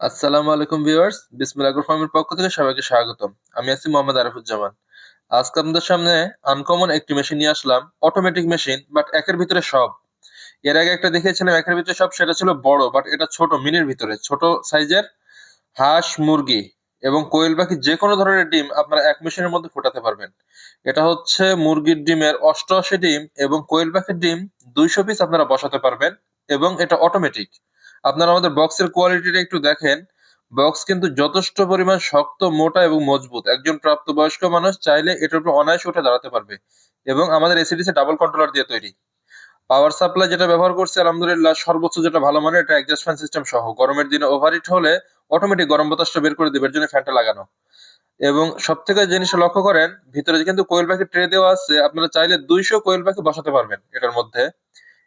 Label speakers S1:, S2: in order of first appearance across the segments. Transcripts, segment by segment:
S1: আসসালামু আলাইকুম ভিউয়ার্স, বিসমিল্লাহ ফার্মের পক্ষ থেকে সবাইকে স্বাগতম। আমি আছি মোহাম্মদ আরিফুজ্জামান। আজকে আপনাদের সামনে আনকমন একটি মেশিন নিয়ে আসলাম অটোমেটিক মেশিন বাট একের ভিতরে সব। এর আগে একটা দেখিয়েছিলাম, একের ভিতরে সব, সেটা ছিল বড় বাট এটা ছোট মিনির ভিতরে, ছোট সাইজের হাঁস, মুরগি এবং কোয়েল পাখি যে কোনো ধরনের ডিম আপনারা এক মেশিনের মধ্যে ফোটাতে পারবেন। এটা হচ্ছে মুরগির ডিমের অষ্টআশি ডিম এবং কোয়েল পাখির ডিম দুইশো পিস আপনারা বসাতে পারবেন এবং এটা অটোমেটিক আপনারা আমাদের বক্সের কোয়ালিটিটা একটু দেখেন। বক্স কিন্তু যথেষ্ট পরিমাণ শক্ত, মোটা এবং মজবুত। একজন প্রাপ্তবয়স্ক মানুষ চাইলে এটার উপর অনায়াসে উঠে দাঁড়াতে পারবে এবং আমাদের এসিডিসি ডাবল কন্ট্রোলার দিয়ে তৈরি। পাওয়ার সাপ্লাই যেটা ব্যবহার করছি, আলহামদুলিল্লাহ সর্বোচ্চ যেটা ভালো মানের, এটা অ্যাডজাস্ট ফ্যান সিস্টেম সহ। গরমের দিনে ওভারহিট হলে অটোমেটিক গরম বাতাসটা বের করে দেবে, এর জন্য ফ্যানটা লাগানো। এবং সব থেকে জিনিসটা লক্ষ্য করেন, ভিতরে কিন্তু কোয়েল পাখি ট্রে দেওয়া আছে, আপনারা চাইলে দুইশো কোয়েল পাখি বসাতে পারবেন এটার মধ্যে।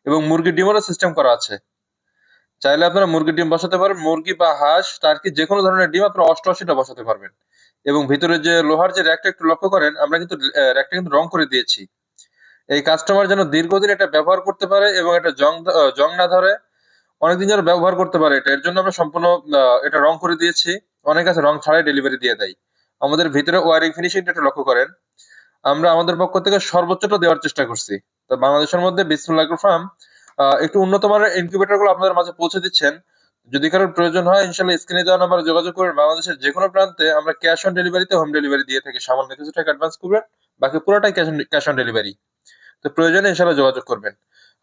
S1: এবং মুরগির ডিমেরও সিস্টেম করা আছে। চাইলে আপনারা মুরগির ডিম বসাতে পারেন, মুরগি বা হাঁস টার্কি যে কোনো ধরনের ডিম আপনারা অষ্টআশিটা বসাতে পারবেন। এবং ভিতরে যে লোহার যে র্যাকটা একটু লক্ষ্য করেন, আমরা কিন্তু র্যাকটা কিন্তু রং করে দিয়েছি। এই কাস্টমার যেন দীর্ঘদিন এটা ব্যবহার করতে পারে এবং এটা জং জং না ধরে, অনেকদিন যেন ব্যবহার করতে পারে এটা, এর জন্য আমরা সম্পূর্ণ এটা রং করে দিয়েছি। অনেক আছে রং ছাড়াই ডেলিভারি দিয়ে দেয়। আমাদের ভিতরে ওয়ারিং ফিনিশিংটা একটু লক্ষ্য করেন। আমরা আমাদের পক্ষ থেকে সর্বোচ্চটা দেওয়ার চেষ্টা করছি। তো বাংলাদেশের মধ্যে বিসমুল্লাহ ফার্ম একটু উন্নত মানের ইনকিউবেটরগুলো আপনাদের মাঝে পৌঁছে দিচ্ছেন। যদি কারোর প্রয়োজন হয় ইনশাল্লাহ স্ক্রিনে দেওয়া নাম্বারে যোগাযোগ করবেন। বাংলাদেশের যে কোনো প্রান্তে আমরা ক্যাশ অন ডেলিভারিতে হোম ডেলিভারি দিয়ে থাকি। সামান্য কিছু টাকা অ্যাডভান্স করবেন, বাকি পুরোটাই ক্যাশ ক্যাশ অন ডেলিভারি তো প্রয়োজনে ইনশাল্লাহ যোগাযোগ করবেন।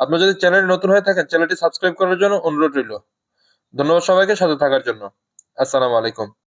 S1: আপনার যদি চ্যানেল নতুন হয়ে থাকেন চ্যানেলটি সাবস্ক্রাইব করার জন্য অনুরোধ রইল। ধন্যবাদ সবাইকে, সাথে থাকার জন্য। আসসালামু আলাইকুম।